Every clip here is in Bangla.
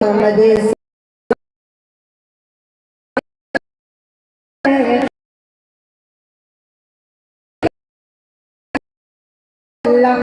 நமது எல்லாம்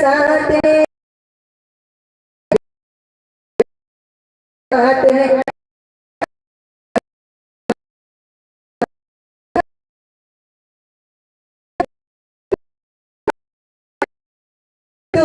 साथ साथ है तू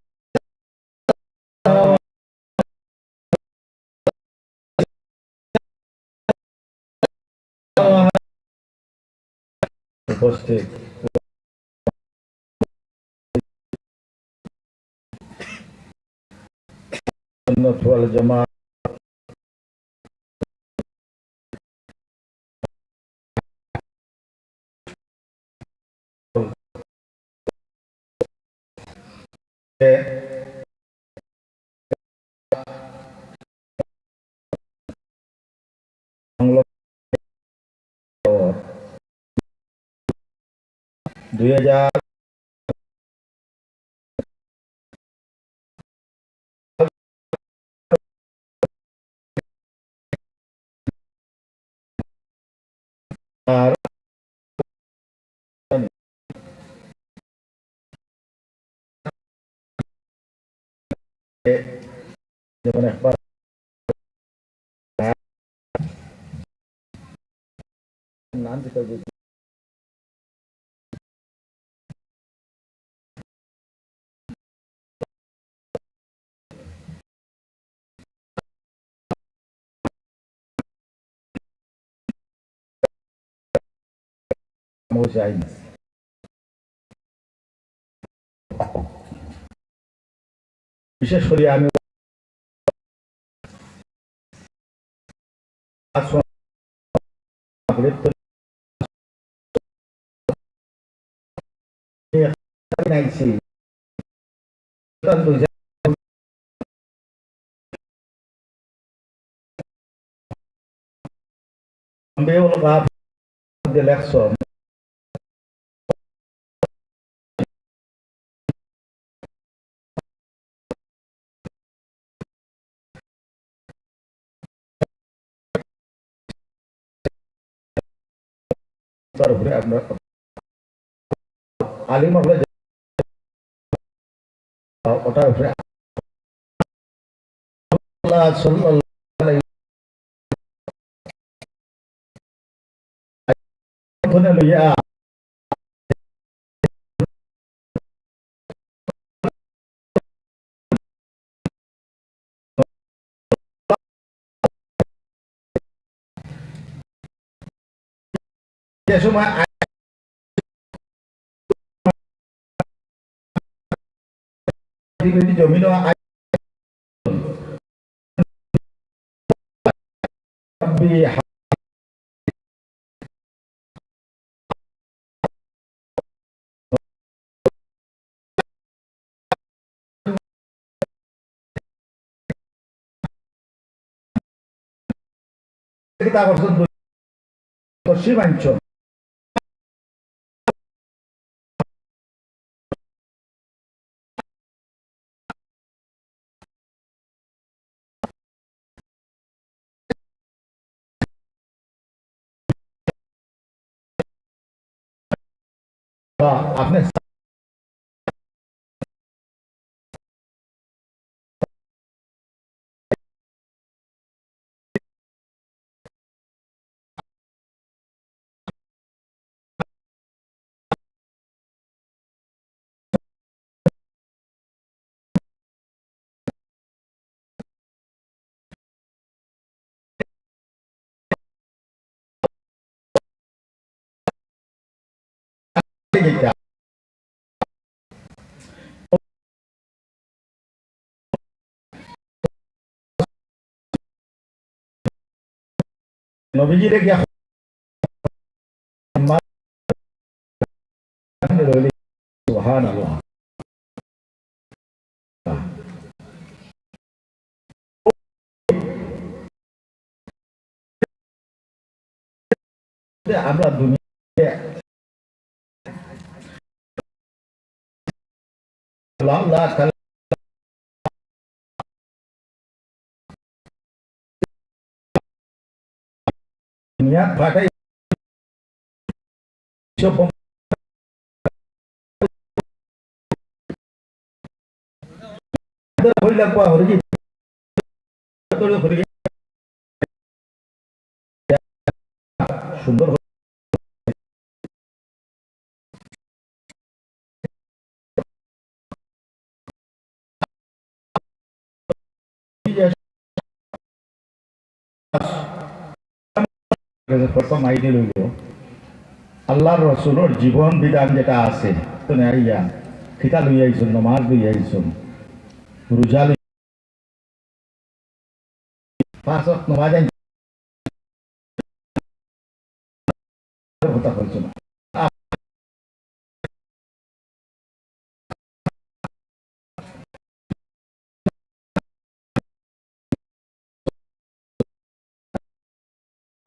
উপস্থিত সুন্নাত ওয়াল দুই হাজার আর যেমন একবার নাম যেটা বলছি মুজাহিদ বিশেষ করে আমি আসো নাইছি দুই Ambil lengkap di উপরে আমরা আলিম ওটার উপরে লইয়া যে সময় জমিন harus পশ্চিমাঞ্চল আপনি যেটা নবীজিরে গিয়া সুবহান আল্লাহ আমরা দুনিয়া ला कल दुनिया फाटे तो सुंदर हो প্রথম আইডি রইল আল্লাহর রসুলোর জীবন বিধান যেটা আছে, তো খিতা লই আইছুন নমাজ লই আইছুন রোজা লই পাঁচ নমাজ কথা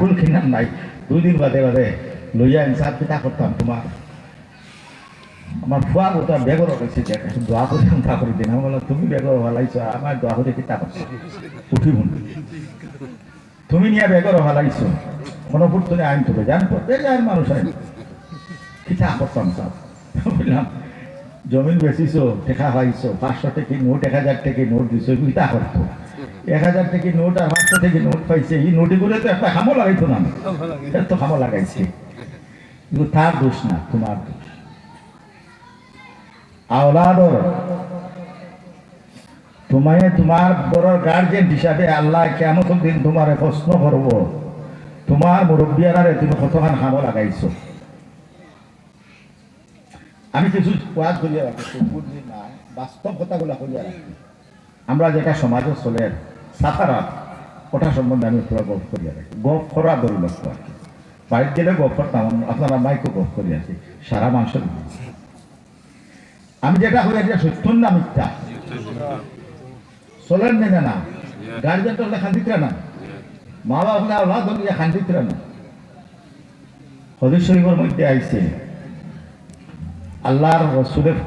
কুল খিনাম নাই। দুই বাদে বাদে লইয়া ইনসাফ পিতা করতাম তোমার আমার ফুয়া বেগর যে দোয়া করে করে দিন। আমি বললাম তুমি বেগর হলাইছ আমার দোয়া করে কিতা করছ উঠি বুন তুমি নিয়ে বেগর হলাইছো। কোনো আইন তোলে জান প্রত্যেক আর মানুষ আইন কিতা করতাম সব জমিন বেচিছো, টেকা পাইছো পাঁচশো টাকি নোট, এক হাজার টাকি নোট দিছো কিতা করতো এক হাজার থেকে নোট আর পাঁচশো টাকি নোট পাইছে। এই নোটিগুলো তো একটা খামো লাগাইতো না তো খামো লাগাইছে। কিন্তু তার দোষ না তোমার দোষ। আওলাদর তোমায় তোমার বড় গার্জেন হিসাবে আল্লাহ কেমন দিন তোমার প্রশ্ন করব। তোমার মুরব্বিয়ারে তুমি কতখান খামো লাগাইছো? আমি কিছু ওয়াজ করিয়া রাখি বাস্তব কথাগুলো করিয়া রাখি আমরা যেটা সমাজে চলে সাফারা ওটা সম্বন্ধে আমি পুরো গপ করিয়া রাখি। গপ করা দল লক্ষ্য আর কি। বাড়ির গেলে গপ করতাম, আপনারা মাইকও গপ করিয়া আছি সারা মাংস আমি যেটা হয়ে এটা সত্য না মিথ্যা? চলেন নেবে না। গার্জেন তো হলে খান্দিতে না। মা বাবা হলে আল্লাহ ধরিয়া খান্দিতে না। হদিস শরীফের মধ্যে আইছে, আল্লাহর রসুলের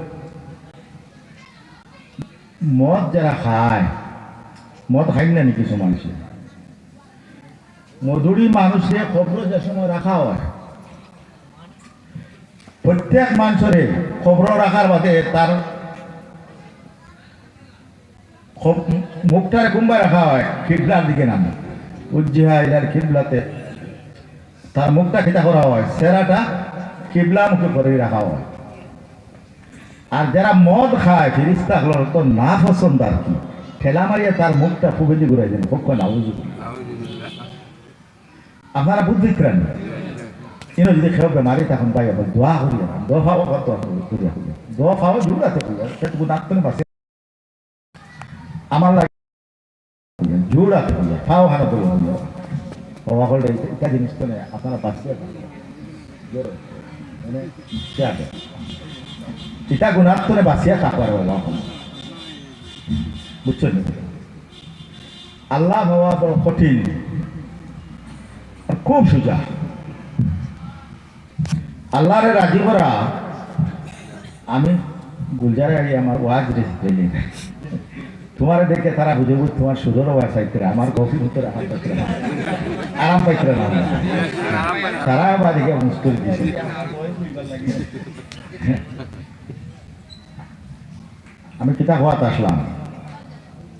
মদ যারা খায় মদ খাই না নি কিছু মানুষে? মধুরী মানুষে খবর যে সময় রাখা হয়। প্রত্যেক মানুষের খবর রাখার বাদে তার মুখটারে কুম্বা রাখা হয়? খিবলার দিকে নামে। উজ্জিহা ইলার খিবলাতে। তার মুখটা খিতা করা হয়? সেরাটা কিবলা মুখে করে রাখা হয়। আর যারা মদ খায় ফিরিস্তা হলো তো না পছন্দ আর কি? ঠেলা মারিয়ে তার মুখটা ফুবেদি ঘুরাই দেন পক্ষ না আপনারা বুদ্ধি করেন। ইনো যদি খেয়ে বেমারি তখন পাই আবার দোয়া করিয়া দোয়া কত করিয়া করিয়া দোয়া সেটুকু আমার লাগে বাবা করলে এটা জিনিস তো নেই, আপনারা বাঁচিয়ে মানে ইচ্ছা ইটা গুণাত্মনে বাঁচিয়া থাকবার বাবা বুঝছেন? আল্লাহ ভাবা বড় কঠিন খুব সোজা। আল্লাহরে রাজি করা, আমি গুলজারে আগে আমার ওয়াজ রেসিপি তোমার দেখে তারা বুঝে বুঝ তোমার সুদর ওয়াজ চাইতে আমার গভীর ভিতরে হাত পাইতে না। আরাম পাইতে না। সারা বাদিকে মুস্কুল দিছে আমি কিতা হওয়াতে আসলাম।